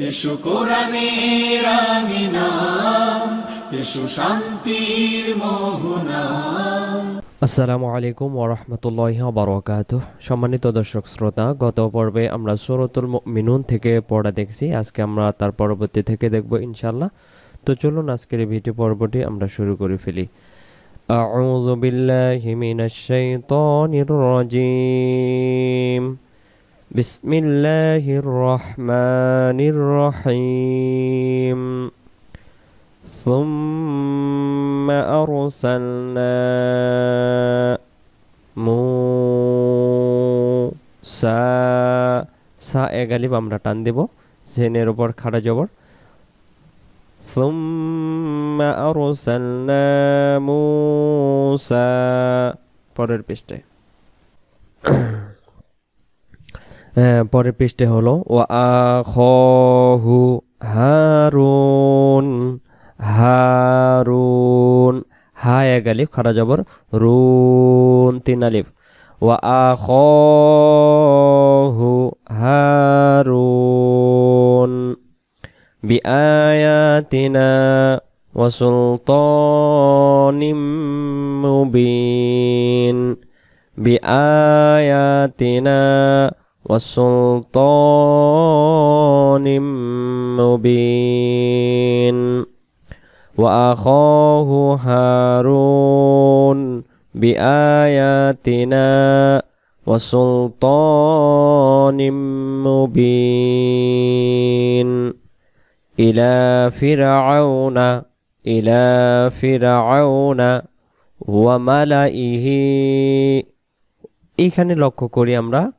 এসো কোরআনের আমিনা এসো শান্তির মোহনা আসসালামু আলাইকুম ওরহমতুল্লাহ বারকাত সম্মানিত দর্শক শ্রোতা গত পর্বে আমরা সুরতুল মিনুন থেকে পড়া দেখছি আজকে আমরা তার পরবর্তী থেকে দেখব ইনশাল্লাহ তো চলুন আজকের এই ভিডিও পর্বটি আমরা শুরু করে ফেলি أعوذ بالله من الشيطان الرجيم بسم الله الرحمن الرحيم ثم أرسلنا موسى সা এগালিব আমরা টান দেব সেনের উপর খাড়া জবর ثم أرسلنا موسى পরের পৃষ্ঠায় আহ, পরের পৃষ্ঠে হলো ও আহু হারুন হারুন, হা এক আলিফ খারা জবর, রুন, তিন আলিফ। ও আখহু হারুন বিআয়াতিনা ওয়া সুলতানিম বি আয়াতিনা وسلطان مبين وأخاه هارون بآياتنا وسلطان مبين إلى فرعون إلى فرعون وملئه এইখানে লক্ষ্য করি আমরা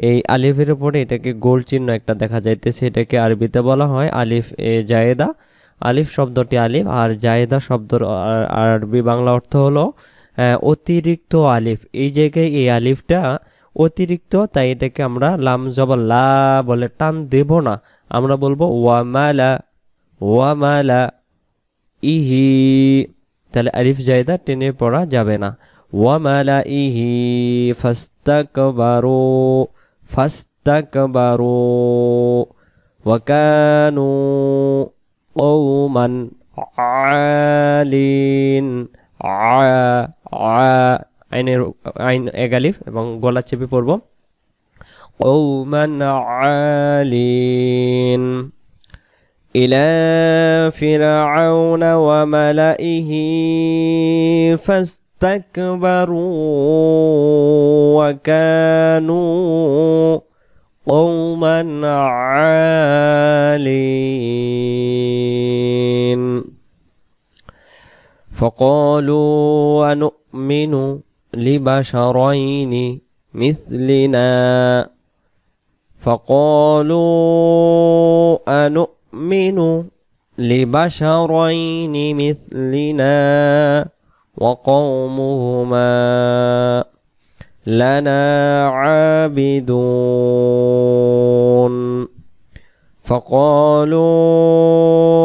এই আলিফের উপরে এটাকে গোল চিহ্ন একটা দেখা যাইতেছে, এটাকে আরবিতে বলা হয় আলিফ এ জায়েদা। আলিফ শব্দটি আলিফ, আর জায়েদা শব্দর আর- আরবি বাংলা অর্থ হলো অতিরিক্ত আলিফ। এই জায়গায় এই আলিফটা অতিরিক্ত, তাই এটাকে আমরা লাম জবর লা বলে টান দেব না। আমরা বলব ওয়ামালা ওয়ামালা ইহি। তাহলে আলিফ জায়দা টেনে পড়া যাবে না। ওয়ামালা ইহি ফাস্তাকবারু। ফাস্তাকবারু ওয়াকানু কৌমান আলিন আ আ আইনের আইন এগালিফ এবং গলা চেপে পড়ব কৌমান আলিন إلى فرعون وملئه فاستكبروا وكانوا قوما عالين. فقالوا ونؤمن لبشرين مثلنا؟ فقالوا أنؤمن لبشرين مثلنا؟ وقومهما لنا عابدون. فقالوا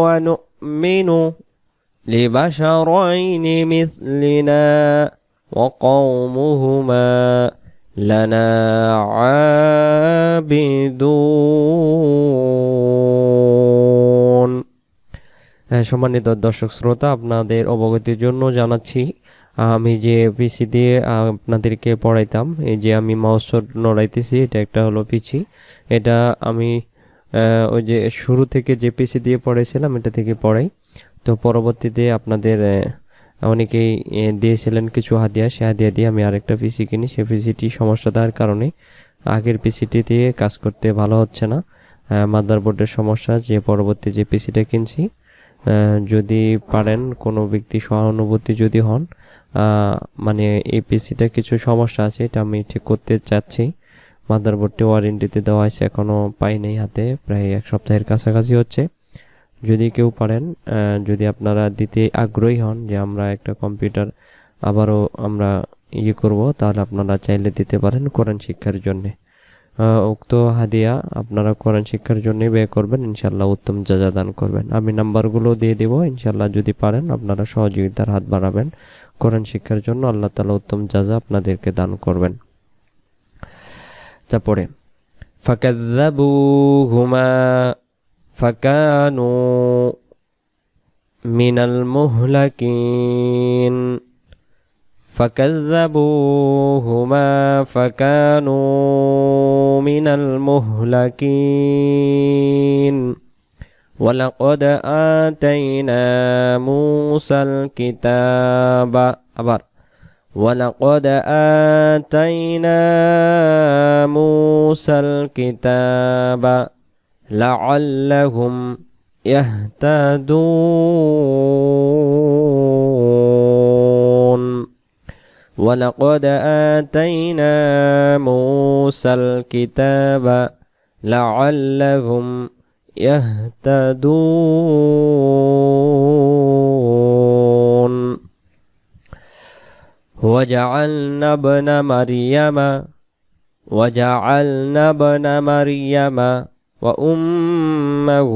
ونؤمن لبشرين مثلنا وقومهما لنا عابدون. সম্মানিত দর্শক শ্রোতা, আপনাদের অবগতির জন্য জানাচ্ছি, আমি যে পিসি দিয়ে আপনাদেরকে পড়াইতাম, এই যে আমি মাউস নড়াইতেছি, এটা একটা হলো পিসি। এটা আমি ওই যে শুরু থেকে যে পিসি দিয়ে পড়াইছিলাম, এটা থেকে পড়াই। তো পরবর্তীতে আপনাদের অনেকেই দিয়েছিলেন কিছু হাদিয়া, সে হাদিয়া দিয়ে আমি আরেকটা পিসি কিনি। সে পিসিটি সমস্যা দেওয়ার কারণে আগের পিসিটি দিয়ে কাজ করতে ভালো হচ্ছে না। মাদারবোর্ডের সমস্যা, যে পরবর্তী যে পিসিটা কিনছি যদি পারেন, কোনো ব্যক্তি সহানুভূতি যদি হন মানে এই পিসিটা কিছু সমস্যা আছে, এটা আমি ঠিক করতে চাচ্ছি। মাদারবোর্ডটি ওয়ারেন্টিতে দেওয়া আছে এখনও পাই হাতে, প্রায় এক সপ্তাহের কাছাকাছি হচ্ছে। যদি কেউ পারেন যদি আপনারা দিতে আগ্রহী হন যে আমরা একটা কম্পিউটার আবারও আমরা ইয়ে করব, তাহলে আপনারা চাইলে দিতে পারেন কোরআন শিক্ষার জন্যে। উক্ত হাদিয়া আপনারা কোরআন শিক্ষার জন্য ব্যয় করবেন ইনশাল্লাহ উত্তম যাজা দান করবেন। আমি নাম্বারগুলো দিয়ে দেব ইনশাল্লাহ যদি পারেন আপনারা সহযোগিতার হাত বাড়াবেন। কোরআন শিক্ষার জন্য আল্লাহ তালা উত্তম যাজা আপনাদেরকে দান করবেন। তারপরে ফাকাজাবু হুমা মিনাল মোহলাকিন। ফাকাজাবু হুমা من المهلكين. ولقد آتينا موسى الكتاب. أبر. ولقد آتينا موسى الكتاب. لعلهم يهتدون. ولقد آتينا موسى الكتاب لعلهم يهتدون وجعلنا ابن مريم وجعلنا ابن مريم وأمه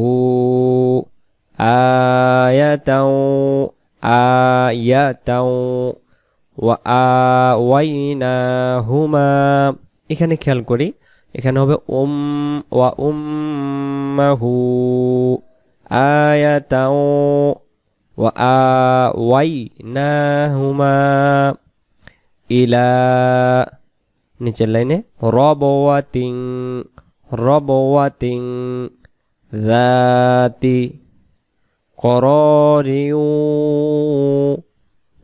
آية آية وآويناهما এখানে খেয়াল করি এখানে হবে উম ওয়া উম্মাহু আয়াতাও ওয়া আওয়াইনাহুমা ইলা নিচের লাইনে রবওয়াতিং রবওয়াতিং ذاتي قرار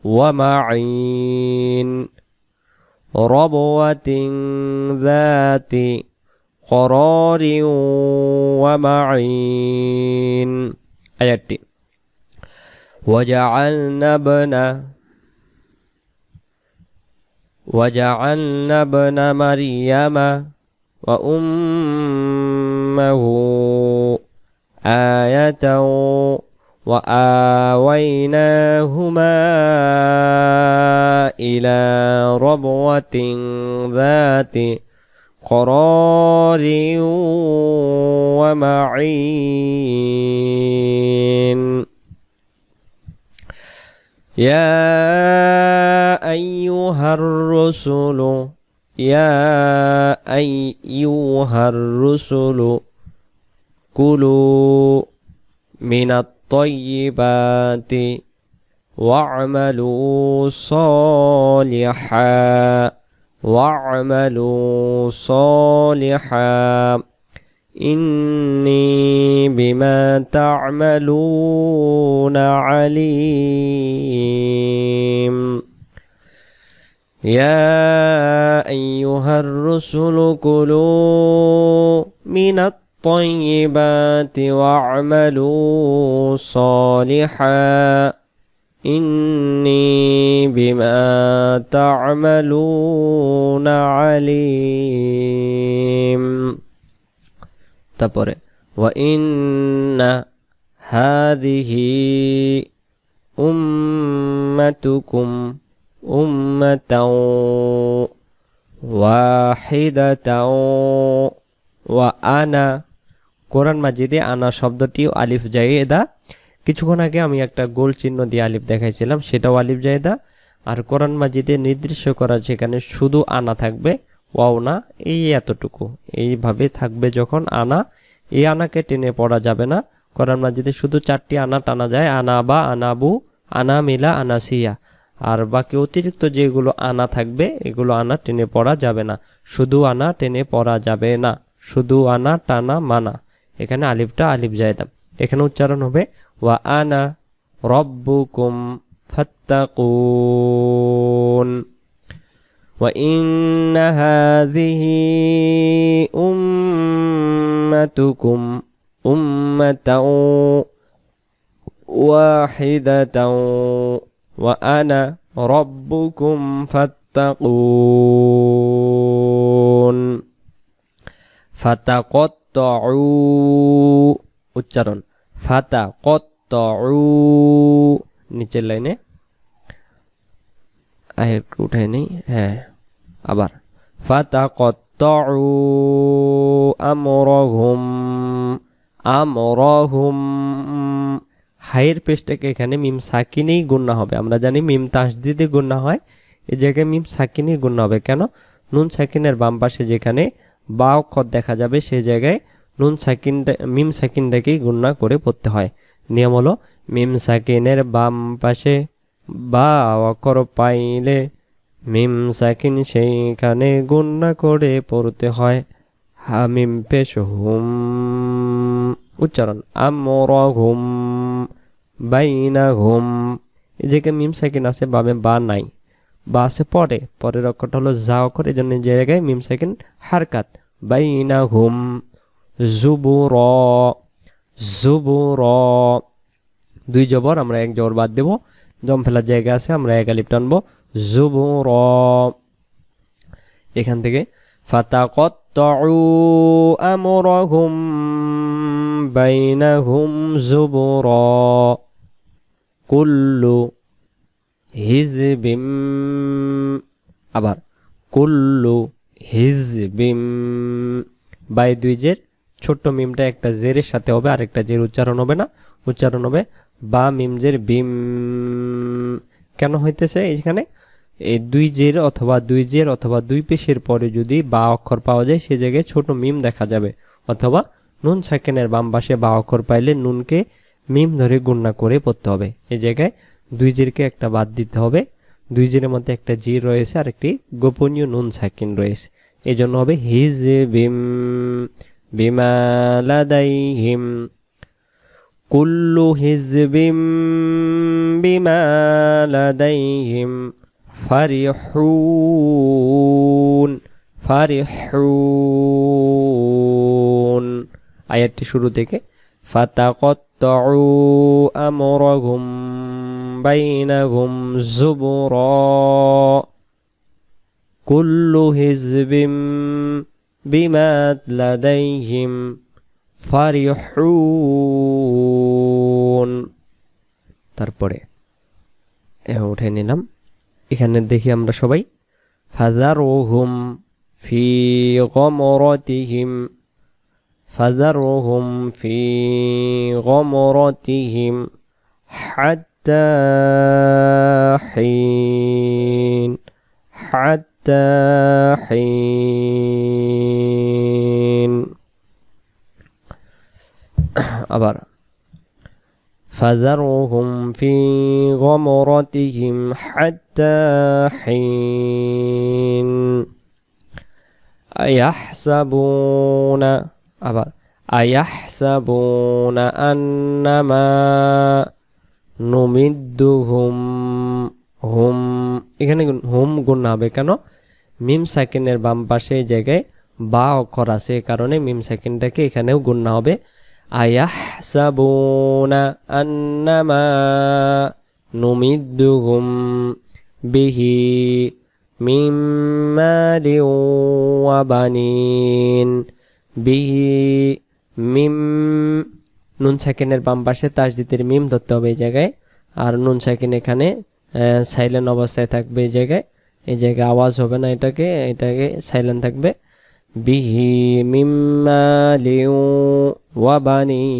ومعين. ربوة ذات قرار ومعين. آياتي وجعلنا ابن وجعلنا ابن مريم وأمه آية وآويناهما إلى ربوة ذات قرار ومعين. يا أيها الرسل يا أيها الرسل كلوا من الطيبات واعملوا صالحا واعملوا صالحا. إني بما تعملون عليم. يا أيها الرسل كلوا من الطيبات واعملوا صالحا إني بما تعملون عليم তারপরে وإن هذه أمتكم أمة واحدة وأنا কোরআন মাজিদে আনা শব্দটিও আলিফ জায়েদা। কিছুক্ষণ আগে আমি একটা গোল চিহ্ন দিয়ে আলিফ দেখাইছিলাম, সেটাও আলিফ জায়েদা। আর কোরআন মাজিদে নির্দিষ্ট করা যেখানে শুধু আনা থাকবে, ওয়াও না, এই এতটুকু। এইভাবে থাকবে যখন আনা, এই আনাকে টেনে পড়া যাবে না। কোরআন মাজিদে শুধু চারটি আনা টানা যায়, আনা বা আনাবু, আনা মিলা আনাসিয়া আর বাকি অতিরিক্ত যেগুলো আনা থাকবে, এগুলো আনা টেনে পড়া যাবে না। শুধু আনা টেনে পড়া যাবে না। শুধু আনা টানা মানা। এখানে আলিফটা আলিফ জায়দাম এখানে উচ্চারণ হবে ওয়া আনা রব্বুকুম ফাত্তাকুন وإن هذه أمتكم أمة واحدة وأنا ربكم فاتقون উচ্চারণ। কত নিচের লাইনে। উঠাই নেই হ্যাঁ আবার। ফাতাকত্তউ আমরহুম আমরহুম। হাইয়ের পেশটাকে এখানে মিম সাকিনেই গুণনা হবে। আমরা জানি মিম তাস তাসদিদে গুণনা হয় এই জায়গায় মিম সাকিনেই গুণনা হবে। কেন? নুন সাকিনের বাম পাশে যেখানে বা অক্ষর দেখা যাবে, সেই জায়গায় নুন সাকিনটা, মিম সাকিনটাকেই গুণনা করে পড়তে হয়। নিয়ম হলো, মিম সাকিনের বাম পাশে বা অকর পাইলে মিম সাকিন সেইখানে গুণনা করে পড়তে হয়। হামিম পেশ হুম, উচ্চারণ, আমর হুম, বাইনা হুম। এই জায়গায় মিম সাকিন আছে, বামে বা নাই। বা আছে পরে। পরের অক্ষরটা হলো যা অক্ষর এই জন্য জায়গায় মিম সাকিন হারকাত। বাইনা হুম জুবুর জুবুর। দুই জবর, আমরা এক জবর বাদ দেব। জম ফেলার জায়গা আছে, আমরা এক আলিপ টানবো। জুবুর। এখান থেকে ফাতাকত্তাউ আমরহুম বাইনাহুম জুবুর। কুল্লু হিজবিম, আবার কুল্লু হিজবিম। বাই দুই জের, ছোট্ট মিমটা একটা জেরের সাথে হবে আর একটা জের উচ্চারণ হবে না, উচ্চারণ হবে বা মিমজের বিম। কেন হইতেছে এখানে এই দুই জের অথবা দুই জের অথবা দুই পেশের পরে যদি বা অক্ষর পাওয়া যায়, সে জায়গায় ছোট মিম দেখা যাবে। অথবা নুন সাকেনের বাম পাশে বা অক্ষর পাইলে নুনকে মিম ধরে গুণনা করে পড়তে হবে। এই জায়গায় দুই জিরকে একটা বাদ দিতে হবে। দুই জেরের মধ্যে একটা জি রয়েছে আর একটি গোপনীয় নুন সাকিন রয়েছে। এই জন্য হবে হিজ বিম বিমা লাদাইহিম কুল্লু হিজবিম বিমা লাদাইহিম ফারিহুন ফারিহুন। আয়াতটি শুরু থেকে, ফাতাকত্তাউ আমরহুম। বাইনাহুম জুবরা কুল্লু হিজবিম বিমা লাদাইহিম ফারিহুন তারপরে এ উঠে নিলাম। এখানে দেখি আমরা সবাই। ফাজার ফাজারুহুম ফি গমরতিহিম ফাজারুহুম ফি গমরতিহিম হাত্তা হিন হাত্তা হিন আবার فذرهم في غمرتهم حتى حين أيحسبون আবার أيحسبون أنما নুমিদ্দু হুম, হোম, এখানে হোম গুণ হবে, কেন? মিম সাকিনের বাম পাশে জায়গায় বা অক্ষর আছে, এ কারণে মিম সাকিনটাকে এখানেও গুণনা হবে। আয়াহসাবুনা আন্নামা নুমিদ্দুহুম বিহি মিম মালি ওয়া বানিন বিহি মিম নুন সাকিনের বাম পাশে তাসদিদের মিম ধরতে হবে এই জায়গায় আর নুন সাকিন এখানে সাইলেন্ট অবস্থায় থাকবে এই জায়গায় এই জায়গায় আওয়াজ হবে না এটাকে এটাকে সাইলেন্ট থাকবে বিহি মিম্মালিউ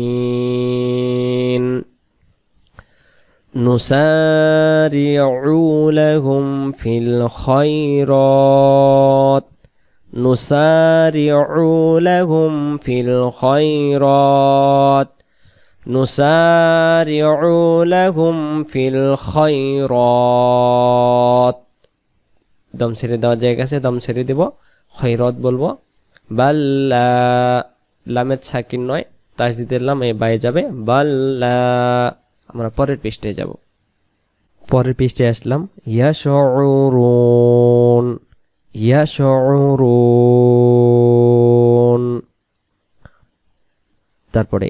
وبنين نسارع لهم في الخيرات نسارع لهم في الخيرات نسارع لهم في الخيرات দম ছেড়ে দেওয়া জায়গা আছে দম ছেড়ে দেব খৈরত বলবো বাল্লা লামের সাকিন নয় তাজদিদের লাম এই বায়ে যাবে বাল্লা আমরা পরের পৃষ্ঠে যাব পরের পৃষ্ঠে আসলাম ইয়া শরুন ইয়া শরুন তারপরে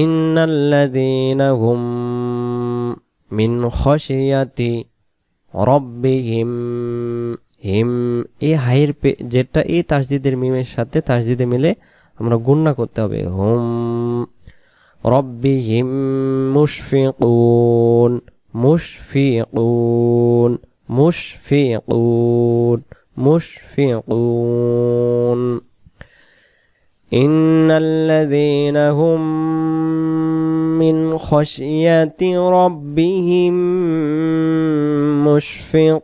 ইন্নাল্লাযীনা হুম মিন খশিয়াতি রব্বিহিম হিম। এই হাইয়ের যেটা এই তাসদিদের মিমের সাথে তাসদিদে মিলে আমরা গুণনা করতে হবে। হুম রব্বিহিম মুশফিকুন মুশফিকুন মুশফিকুন মুশফিকুন। إن الذين هم من خشية ربهم مشفقون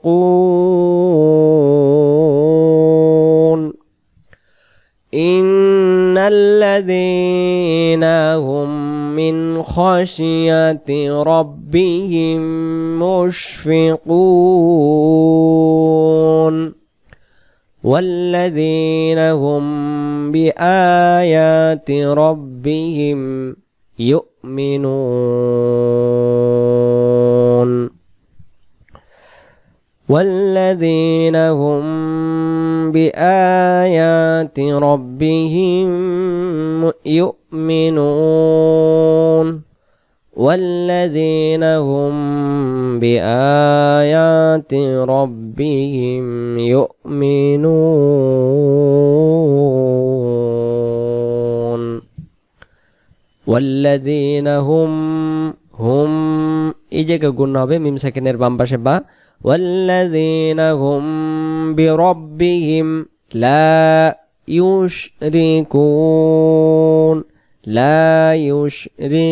إن الذين هم من خشية ربهم مشفقون والذين هم بآيات ربهم يؤمنون. والذين هم بآيات ربهم يؤمنون. والذين هم بآيات ربهم يؤمنون والذين هم هم এই জায়গায় গুণ হবে মিম সেকেন্ডের বাম পাশে বা والذين هم بربهم لا يشركون لا يشركون.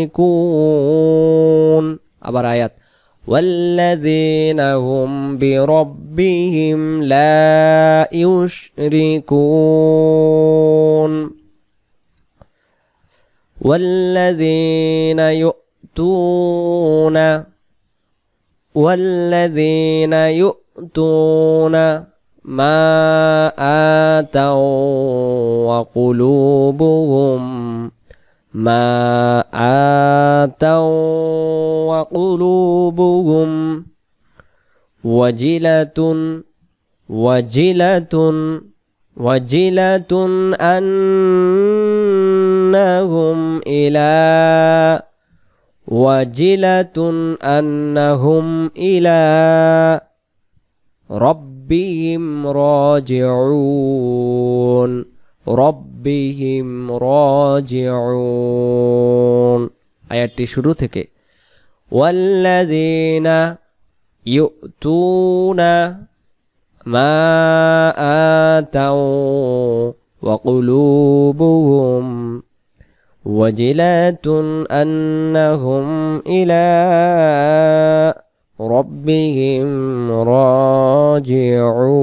أبر آيات. والذين هم بربهم لا يشركون. والذين يؤتون. والذين يؤتون ما آتوا وقلوبهم ما آتوا وقلوبهم وجلة وجلة وجلة أنهم إلى وجلة أنهم إلى ربهم راجعون ربهم راجعون আয়াতটি শুরু থেকে والذين يؤتون ما آتوا وقلوبهم وجلة أنهم إلى ربهم راجعون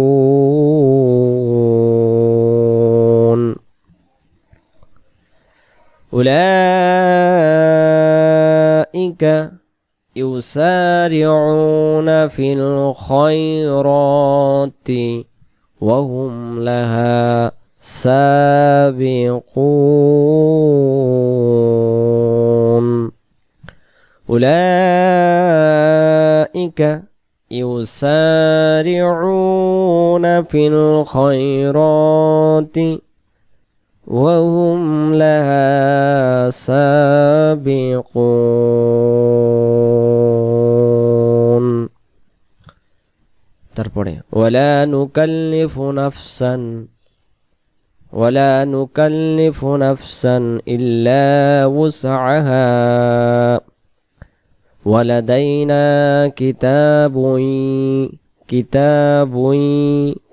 أولئك يسارعون في الخيرات وهم لها سابقون. أولئك يسارعون في الخيرات وهم لها سابقون তারপরে ওয়ালা নুকাল্লিফু নাফসান ولا نكلف نفسا إلا وسعها ولدينا كتاب كتاب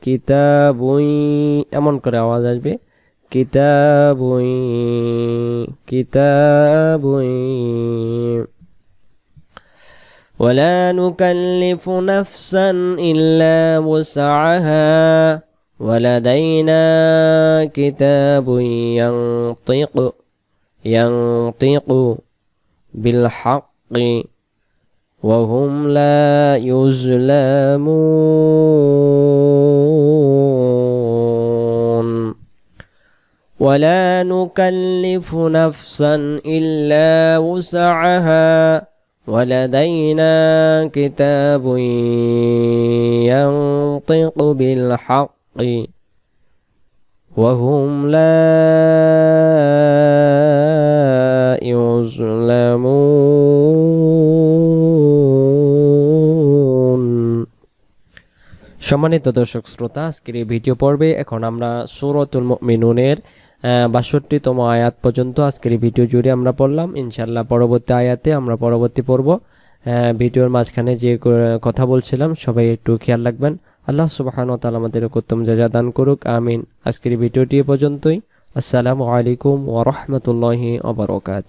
كتاب এমন করে আওয়াজ আসবে كتاب كتاب ولا نكلف نفسا إلا وسعها ولدينا كتاب ينطق ينطق بالحق وهم لا يظلمون ولا نكلف نفسا إلا وسعها ولدينا كتاب ينطق بالحق وهم لا يظلمون সম্মানিত দর্শক শ্রোতা আজকের এই ভিডিও পর্বে এখন আমরা সুরতুল মিনুনের বাষট্টিতম আয়াত পর্যন্ত আজকের ভিডিও জুড়ে আমরা পড়লাম। ইনশাল্লাহ পরবর্তী আয়াতে আমরা পরবর্তী আহ, ভিডিওর মাঝখানে যে কথা বলছিলাম সবাই একটু খেয়াল রাখবেন। আল্লাহ সুবাহান তালা আমাদের উত্তম যা দান করুক আমিন। আজকের ভিডিওটি এ পর্যন্তই। আসসালামু আলাইকুম ওরহমতুল্লাহি ওবরকাত